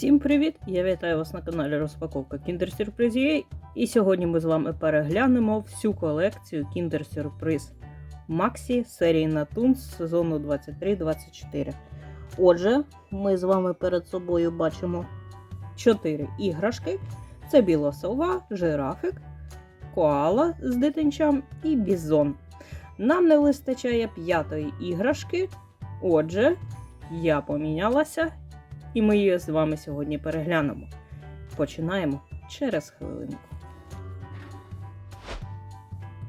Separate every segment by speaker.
Speaker 1: Всім привіт! Я вітаю вас на каналі Розпаковка Kinder Surprise І сьогодні ми з вами переглянемо всю колекцію Kinder Surprise Maxi серії Natuns сезону 23-24. Отже, ми з вами перед собою бачимо 4 іграшки: це біла сова, жирафик, коала з дитинчам і бізон. Нам не вистачає п'ятої іграшки. Отже, я помінялася і ми її з вами сьогодні переглянемо. Починаємо через хвилинку.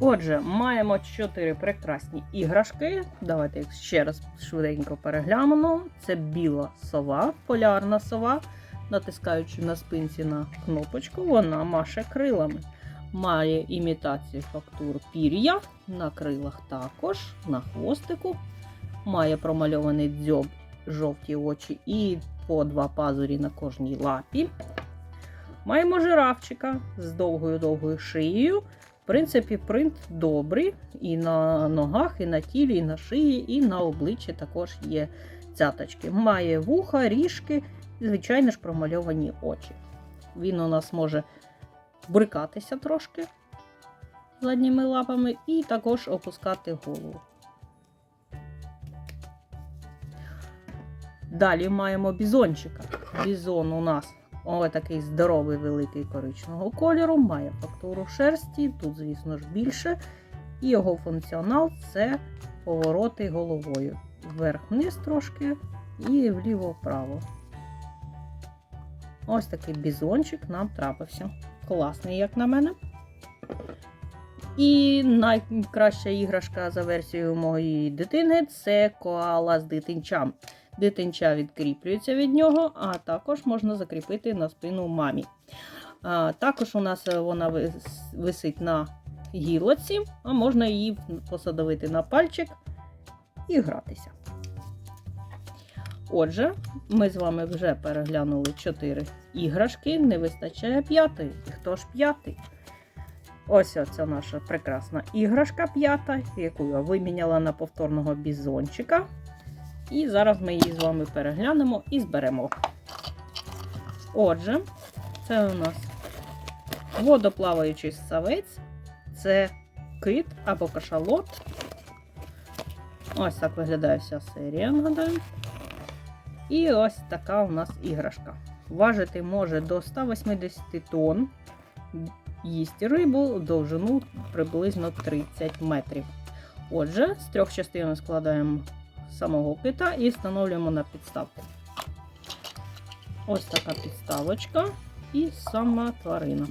Speaker 1: Отже, маємо чотири прекрасні іграшки. Давайте їх ще раз швиденько переглянемо. Це біла сова, полярна сова. Натискаючи на спинці на кнопочку, вона маше крилами. Має імітацію фактур пір'я на крилах також, на хвостику. Має промальований дзьоб, жовті очі і по два пазурі на кожній лапі. Маємо жирафчика з довгою-довгою шиєю. В принципі, принт добрий. І на ногах, і на тілі, і на шиї, і на обличчі також є цяточки. Має вуха, ріжки, і, звичайно ж, промальовані очі. Він у нас може брикатися трошки задніми лапами, і також опускати голову. Далі маємо бізончика. Бізон у нас ось такий здоровий, великий коричневого кольору, має фактуру шерсті, тут, звісно ж, більше. І його функціонал це повороти головою. Вверх-вниз трошки і вліво-вправо. Ось такий бізончик нам трапився. Класний, як на мене. І найкраща іграшка за версією моєї дитини це коала з дитинчам. Дитинча відкріплюється від нього, а також можна закріпити на спину мамі. А, Також у нас вона висить на гілоці, а можна її посадовити на пальчик і гратися. Отже, ми з вами вже переглянули 4 іграшки, не вистачає п'ятої. Хто ж п'ятий? Ось оця наша прекрасна іграшка п'ята, яку я виміняла на повторного бізончика. І зараз ми її з вами переглянемо і зберемо. Отже, це у нас водоплаваючий савець, це кит або кашалот. Ось так виглядає вся серія, нагадаю. І ось така у нас іграшка. Важити може до 180 тонн, їсть рибу довжину приблизно 30 метрів. Отже, з трьох частин складаємо самого кита і встановлюємо на підставку. Ось така підставочка і сама тварина.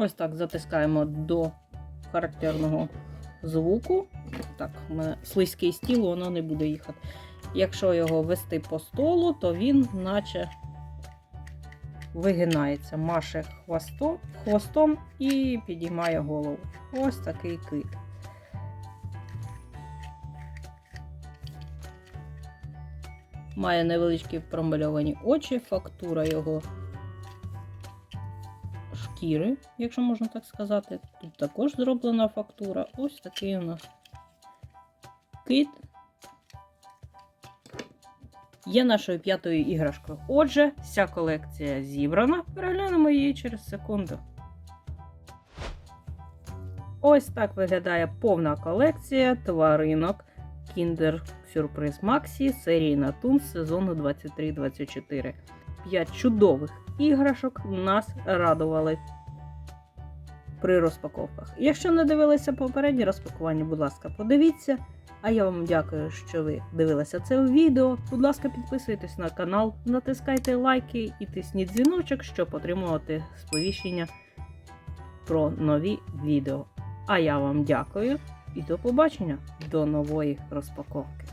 Speaker 1: Ось так затискаємо до характерного звуку. Так, у мене слизький стіл, воно не буде їхати. Якщо його вести по столу, то він наче вигинається, маше хвостом, хвостом і підіймає голову. Ось такий кит. Має невеличкі промальовані очі, фактура його шкіри, якщо можна так сказати. Тут також зроблена фактура. Ось такий у нас кит. Є нашою п'ятою іграшкою. Отже, вся колекція зібрана. Переглянемо її через секунду. Ось так виглядає повна колекція тваринок Kinder Surprise Maxi серії Natuns сезону 23-24. П'ять чудових іграшок нас радували при розпаковках. Якщо не дивилися попередні розпакування, будь ласка, подивіться. А я вам дякую, що ви дивилися це відео. Будь ласка, підписуйтесь на канал, натискайте лайки і тисніть дзвіночок, щоб отримувати сповіщення про нові відео. А я вам дякую і до побачення до нової розпаковки.